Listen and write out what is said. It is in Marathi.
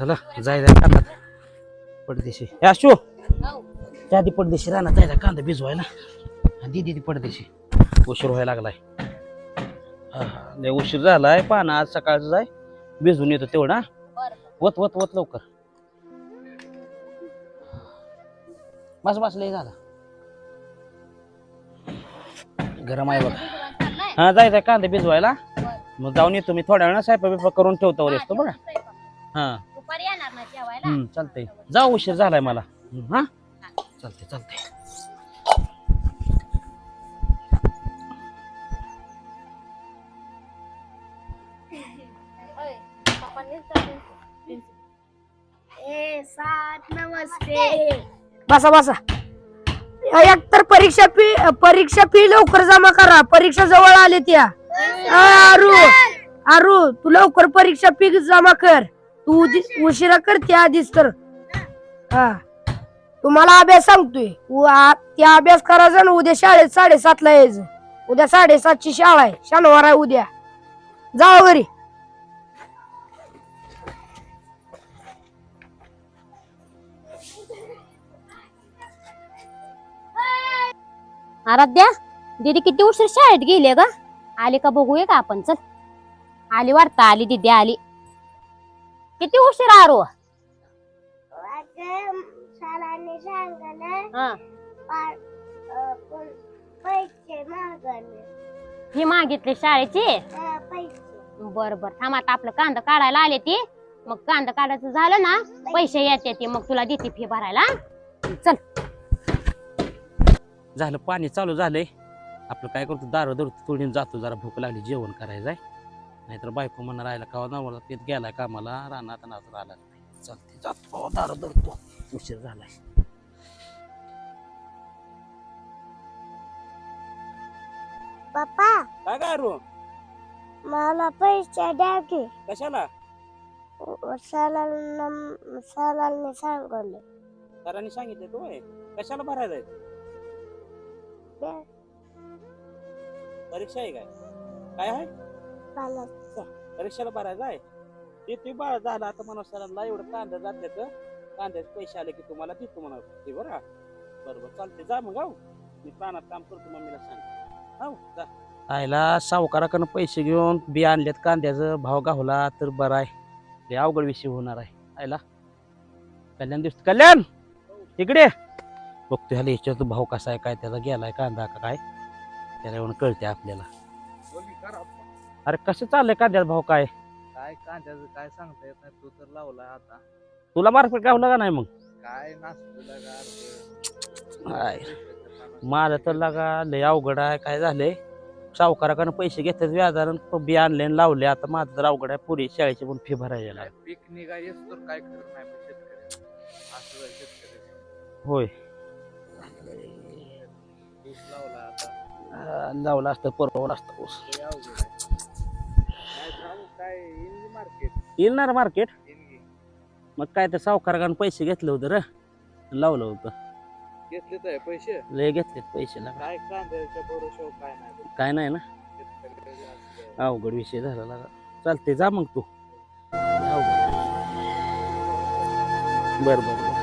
चला जायला जाय. कांदा पडदेशी. हे अशो त्या आधी पडदेशी राहणार जायला कांदा भिजवायला. आणि दिदी ती पडदेशी. उशीर व्हायला लागलाय. हा, हा. लय उशीर झालाय पाना आज सकाळचं जाय. भिजून येतो तेवढा वत वत वत लवकर. बस बस लय झाला. गरम आहे बघा. हा जायचं कांदा भिजवायला. मग जाऊन येतो मी थोड्या वेळा साहेब बिपाक करून ठेवतो वर येतो बघा. हा. जेवायला हम्म चालतंय. जा उशीर झालाय मला. हम्म, हा? चालतंय चालतंय. ए सात नमस्ते. बसा बसा. एक तर परीक्षा फी परीक्षा फी लवकर जमा करा. परीक्षा जवळ आले त्या. अ, आरू आरू तू लवकर परीक्षा फी जमा कर. तू उदी- उशिरा करते आधीच तर हा. तुम्हाला अभ्यास सांगतोय. उ- त्या अभ्यास करायचा ना उद्या शाळेत साडेसातला यायचं. उद्या साडेसातची शाळा आहे. शनिवार आहे उद्या. जा हो घरी. आराध्या दीदी किती उशीर शाळेत गेली ग? आली का बघूया का आपण? चल. आली वाटतं आली दीदी आली. किती उशीर आरो? सरांनी हा. पा- अ, पण पैसे मागवले. ही मागितली शाळेची? पैसे. बर बर थांब आता आपलं कांदा काढायला आले ती. मग कांदा काढायचं झालं ना पैसे येते ती मग तुला देते फी भरायला. चल. झालं पाणी चालू झालंय. आपलं काय करतो दारू धरतो तोडून जातो जरा भूक लागली जेवण करायचंय. नाहीतर बायको म्हणणार राहिला का नवरा तेच गेलाय कामाला रानात नाच राहिला नाही. चालते जातो दारू धरतो. उशीर झालाय. पप्पा. काय काय रू? मला पैसे द्या की. कशाला? सरांना सरांनी सांगवले. सरांनी सांगितलं तू होय? कशाला भरायचंय? द्या. परीक्षा आहे काय? काय आहे? पाण्याच्या परीक्षेला भरायचं आहे ते तुम्ही बाळा झाला आता म्हणा सरांना एवढं कांदा जाते तर कांद्याचे पैसे आले की तुम्हाला देतो म्हणा. ते बरं. का? बरं बरं चालते जा मग आहो मी प्राणात काम करतो मम्मीला सांग. हो जा. आयला सावकाराकडनं पैसे घेऊन बी आणलेत कांद्याचं भाव गावला तर बरं आहे. लय अवघड विषय होणार आहे. आयला कल्याण दिसतो. कल्याण! इकडे! बघतो ह्याला याच्यात भाव कसा आहे काय त्याचा गेलाय कांदा का काय? त्याला येऊन कळते आपल्याला. अरे कसं चाललंय कांद्याचा भाव काय काय कांद्याचं काय सांगता येत नाही तू तर लावला आता तुला मार्केट गावला का नाही मग काय अर्थ? हाय. माझं तर लगा लय अवघड आहे काय झालंय सावकाराकडनं पैसे घेतात व्याजानं बी आणले आणि लावले आता माझं तर अवघड आहे पुरी शाळेची पण फी भरायला काय पीक निघायच तर काय खरं नाही. असं आहे. होय लावला आता अं, लावला असतं परवड असतं ऊस. लय अवघड आहे. येईल ना मार्केट. मग काय तर सावकाराकडनं पैसे घेतलं होतं र. लावलं होतं. घेतले तर पैसे? लय घेतलेत पैसे लागा काय कांद्याच्या भरोशावर काय नाही बघ. काय नाही ना. असं. अवघड विषय झाला लागा चालते जा मग तू. अवघड. बरं बरं बरं.